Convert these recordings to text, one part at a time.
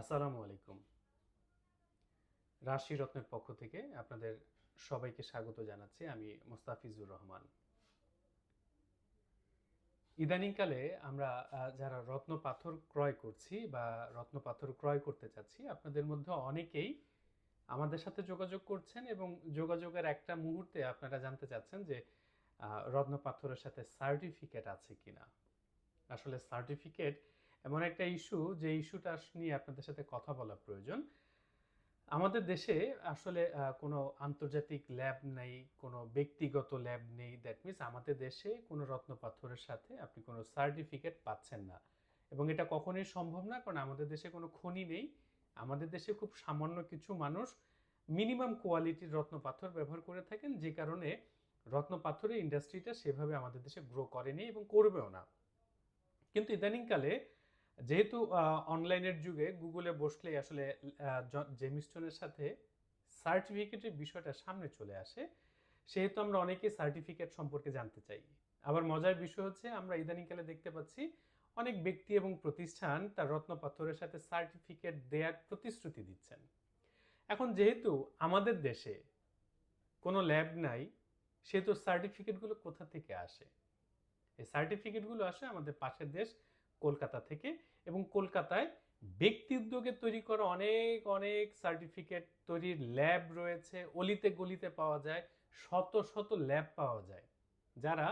আসসালামু আলাইকুম। রাশি রত্নের পক্ষ থেকে আপনাদের সবাইকে স্বাগত জানাচ্ছি, আমি মোস্তাফিজুর রহমান। ইদানিংকালে আমরা যারা রত্ন পাথর ক্রয় করছি বা রত্ন পাথর ক্রয় করতে চাচ্ছি, আপনাদের মধ্যে অনেকেই আমাদের সাথে যোগাযোগ করছেন এবং যোগাযোগের একটা মুহূর্তে আপনারা জানতে চাচ্ছেন যে রত্ন পাথরের সাথে সার্টিফিকেট আছে কিনা। আসলে সার্টিফিকেট এমন একটা ইস্যু যে ইস্যুটা নিয়ে আপনাদের সাথে কথা বলা প্রয়োজন। আমাদের দেশে আসলে কোনো আন্তর্জাতিক ল্যাব নেই, কোনো ব্যক্তিগত ল্যাব নেই। দ্যাট মিনস আমাদের দেশে কোনো রত্ন পাথরের সাথে আপনি কোনো সার্টিফিকেট পাচ্ছেন না। এবং এটা কখনোই সম্ভব না, কারণ আমাদের দেশে কোনো খনি নেই। আমাদের দেশে খুব সামান্য কিছু মানুষ মিনিমাম কোয়ালিটির রত্ন পাথর ব্যবহার করে থাকেন, যে কারণে রত্ন পাথরের ইন্ডাস্ট্রিটা সেভাবে আমাদের দেশে গ্রো করেনি এবং করবেও না। কিন্তু ইদানিংকালে যেহেতু অনলাইনের যুগে গুগলে বসলেই আসলে জেমিস্টনের সাথে সার্টিফিকেটের বিষয়টা সামনে চলে আসে, সেহেতু আমরা অনেকেই সার্টিফিকেট সম্পর্কে জানতে চাই। আবার মজার বিষয় হচ্ছে, আমরা ইদানিংকালে দেখতে পাচ্ছি অনেক ব্যক্তি এবং প্রতিষ্ঠান তার রত্ন পাথরের সাথে সার্টিফিকেট দেওয়ার প্রতিশ্রুতি দিচ্ছেন। এখন যেহেতু আমাদের দেশে কোনো ল্যাব নাই, সেহেতু সার্টিফিকেটগুলো কোথা থেকে আসে? এই সার্টিফিকেটগুলো আসে আমাদের পাশের দেশ কলকাতা থেকে এবং কলকাতায় ব্যক্তি উদ্যোগে তৈরি করা অনেক অনেক সার্টিফিকেট তৈরির ল্যাব রয়েছে। অলিতে গলিতে পাওয়া যায়, শত শত ল্যাব পাওয়া যায়। যারা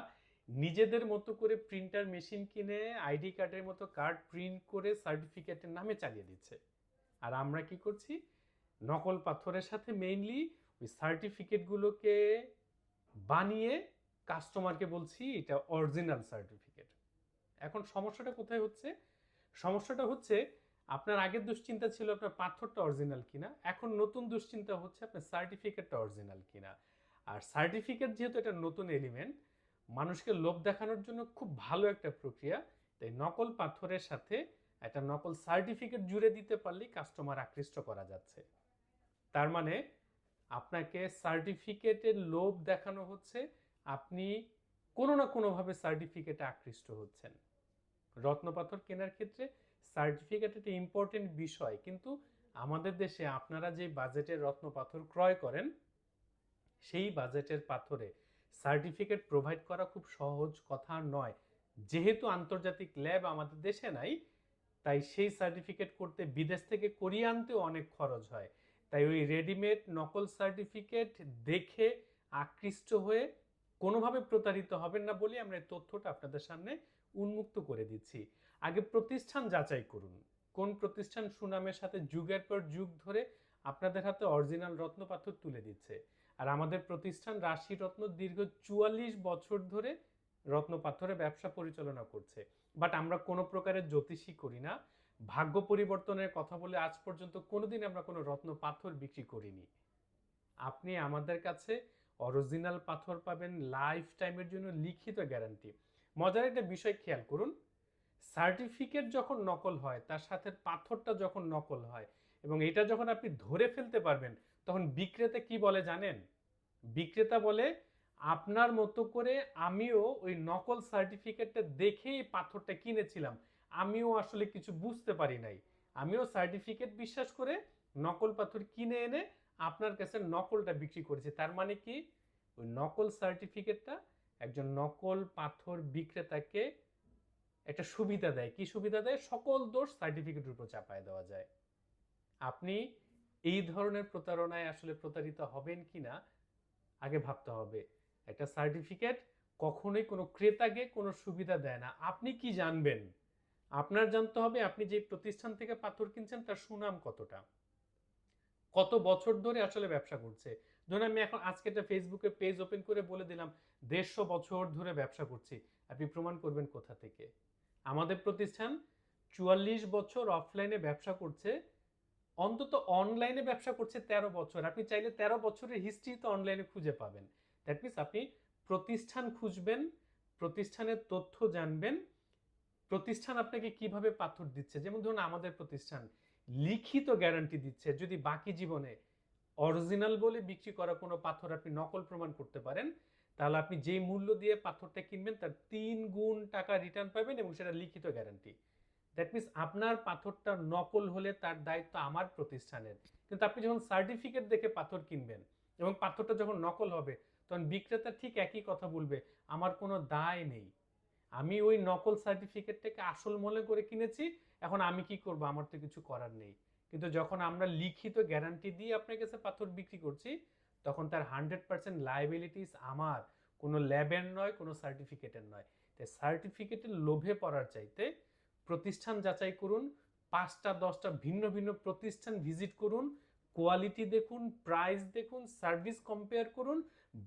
নিজেদের মতো করে প্রিন্টার মেশিন কিনে আইডি কার্ডের মতো কার্ড প্রিন্ট করে সার্টিফিকেটের নামে চালিয়ে দিচ্ছে। আর আমরা কি করছি? নকল পাথরের সাথে মেইনলি ওই সার্টিফিকেটগুলোকে বানিয়ে কাস্টমারকে বলছি, এটা অরিজিনাল সার্টিফিকেট এখন সমস্যাটা কোথায় হচ্ছে? সমস্যাটা হচ্ছে আপনার আগের দুশ্চিন্তা ছিল আপনার পাথরটা অরিজিনাল কিনা, এখন নতুন দুশ্চিন্তা হচ্ছে আপনার সার্টিফিকেটটা অরিজিনাল কিনা। আর সার্টিফিকেট যেহেতু এটা নতুন এলিমেন্ট মানুষকে লোভ দেখানোর জন্য খুব ভালো একটা প্রক্রিয়া। তাই নকল পাথরের সাথে একটা নকল সার্টিফিকেট জুড়ে দিতে পারলেই কাস্টমার আকৃষ্ট করা যাচ্ছে। তার মানে আপনাকে সার্টিফিকেটের লোভ দেখানো হচ্ছে, আপনি কোনো না কোনোভাবে সার্টিফিকেটে আকৃষ্ট হচ্ছেন। রত্নপাথর কেনার ক্ষেত্রে সার্টিফিকেট একটা ইম্পর্টেন্ট বিষয়। কিন্তু আমাদের দেশে আপনারা যে বাজেটের রত্নপাথর ক্রয় করেন, সেই বাজেটের পাথরে সার্টিফিকেট প্রোভাইড করা খুব সহজ কথা নয়। যেহেতু আন্তর্জাতিক ল্যাব আমাদের দেশে নাই, তাই সেই সার্টিফিকেট করতে বিদেশ থেকে করিয়ে আনতেও অনেক খরচ হয়। তাই ওই রেডিমেড নকল সার্টিফিকেট দেখে আকৃষ্ট হয়ে কোনোভাবে প্রতারিত হবেন না বলে আমরা এই তথ্যটা আপনাদের সামনে উন্মুক্ত করে দিচ্ছি। আগে প্রতিষ্ঠান যাচাই করুন। কোন প্রতিষ্ঠান সুনামের সাথে যুগের পর যুগ ধরে আপনাদের হাতে অরিজিনাল রত্ন পাথর তুলে দিচ্ছে। আর আমাদের প্রতিষ্ঠান রাশি রত্ন দীর্ঘ চুয়াল্লিশ বছর ধরে রত্ন পাথরে ব্যবসা পরিচালনা করছে। বাট আমরা কোনো প্রকারের জ্যোতিষী করি না। ভাগ্য পরিবর্তনের কথা বলে আজ পর্যন্ত কোনোদিন আমরা কোনো রত্ন পাথর বিক্রি করিনি। আপনি আমাদের কাছে অরিজিনাল পাথর পাবেন, লাইফ টাইমের জন্য লিখিত গ্যারান্টি। মজার একটা বিষয় খেয়াল করুন সার্টিফিকেট যখন নকল হয়, তার সাথে পাথরটা যখন নকল হয় এবং এটা যখন আপনি ধরে ফেলতে পারবেন, তখন বিক্রেতা কি বলে জানেন? বিক্রেতা বলে, আপনার মতো করে আমিও ওই নকল সার্টিফিকেটটা দেখেই পাথরটা কিনেছিলাম। আমিও আসলে কিছু বুঝতে পারি নাই। আমিও সার্টিফিকেট বিশ্বাস করে নকল পাথর কিনে এনে আপনার কাছে নকলটা বিক্রি করেছি। তার মানে কি? ওই নকল সার্টিফিকেটটা একজন নকল পাথর বিক্রেতাকে একটা সুবিধা দেয়। কি সুবিধা দেয়? সকল দোষ সার্টিফিকেটের উপর চাপায় দেওয়া যায়। আপনি এই ধরনের প্রতারণায় আসলে প্রতারিত হবেন কি না, আগে ভাবতে হবে। একটা সার্টিফিকেট কখনোই কোনো ক্রেতাকে কোনো সুবিধা দেয় না। আপনি কি জানবেন? আপনার জানতে হবে আপনি যে প্রতিষ্ঠান থেকে পাথর কিনছেন, তার সুনাম কতটা? কত বছর ধরে আসলে ব্যবসা করছে? ধরুন আমি এখন আজকে একটা ফেসবুকে পেজ ওপেন করে বলে দিলাম, দেড়শো বছর ধরে ব্যবসা করছি। আপনি প্রমাণ করবেন কোথা থেকে? আমাদের প্রতিষ্ঠান চুয়াল্লিশ বছর অফলাইনে ব্যবসা করছে, অন্তত অনলাইনে ব্যবসা করছে তেরো বছর। আপনি চাইলে তেরো বছরের হিস্ট্রি তো অনলাইনে খুঁজে পাবেন। দ্যাট মিনস আপনি প্রতিষ্ঠান খুঁজবেন, প্রতিষ্ঠানের তথ্য জানবেন, প্রতিষ্ঠান আপনাকে কীভাবে পাথর দিচ্ছে? যেমন ধরুন আমাদের প্রতিষ্ঠান লিখিত গ্যারান্টি দিচ্ছে যদি বাকি জীবনে অরিজিনাল বলে বিক্রি করা কোনো পাথর আপনি নকল প্রমাণ করতে পারেন, তাহলে আপনি যেই মূল্য দিয়ে পাথরটা কিনবেন তার তিন গুণ টাকা রিটার্ন পাবেন এবং সেটা লিখিত গ্যারান্টি দ্যাট মিনস আপনার পাথরটা নকল হলে তার দায়িত্ব আমার প্রতিষ্ঠানের। কিন্তু আপনি যখন সার্টিফিকেট দেখে পাথর কিনবেন এবং পাথরটা যখন নকল হবে, তখন বিক্রেতা ঠিক একই কথা বলবে, আমার কোনো দায় নেই। আমি ওই নকল সার্টিফিকেটটাকে আসল মনে করে কিনেছি, এখন আমি কি করব? আমার তো কিছু করার নেই। কিন্তু যখন আমরা লিখিত গ্যারান্টি দিয়ে আপনার কাছে পাথর বিক্রি করছি, তখন তার হান্ড্রেড পার্সেন্ট লাইবিলিটিস আমার। কোনো ল্যাবের নয়, কোনো সার্টিফিকেটের নয়। তাই সার্টিফিকেটের লোভে পড়ার চাইতে প্রতিষ্ঠান যাচাই করুন, পাঁচটা, দশটা ভিন্ন ভিন্ন প্রতিষ্ঠান ভিজিট করুন কোয়ালিটি দেখুন প্রাইস দেখুন সার্ভিস কম্পেয়ার করুন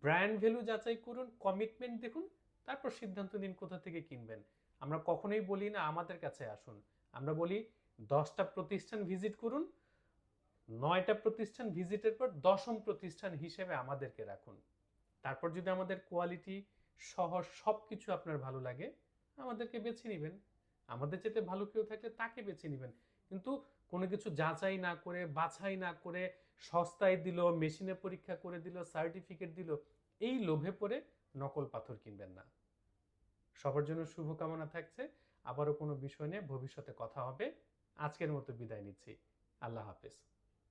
ব্র্যান্ড ভ্যালু যাচাই করুন কমিটমেন্ট দেখুন তারপর সিদ্ধান্ত নিন কোথা থেকে কিনবেন। আমরা কখনোই বলি না, আমাদের কাছে আসুন। আমরা বলি, দশটা প্রতিষ্ঠান ভিজিট করুন, নয়টা প্রতিষ্ঠান ভিজিটের পর দশম প্রতিষ্ঠান হিসেবে আমাদেরকে রাখুন। তারপর যদি আমাদের কোয়ালিটি সহ সব কিছু আপনার ভালো লাগে, আমাদেরকে বেছে নেবেন। আমাদের চেয়ে ভালো কেউ থাকলে তাকে বেছে নেবেন। কিন্তু কোনো কিছু যাচাই না করে, বাছাই না করে সস্তায় দিল, মেশিনে পরীক্ষা করে দিল সার্টিফিকেট দিল, এই লোভে পড়ে নকল পাথর কিনবেন না। সবার জন্য শুভকামনা থাকছে। আবারও কোনো বিষয় নিয়ে ভবিষ্যতে কথা হবে। আজকের মতো বিদায় নিচ্ছি। আল্লাহ হাফেজ।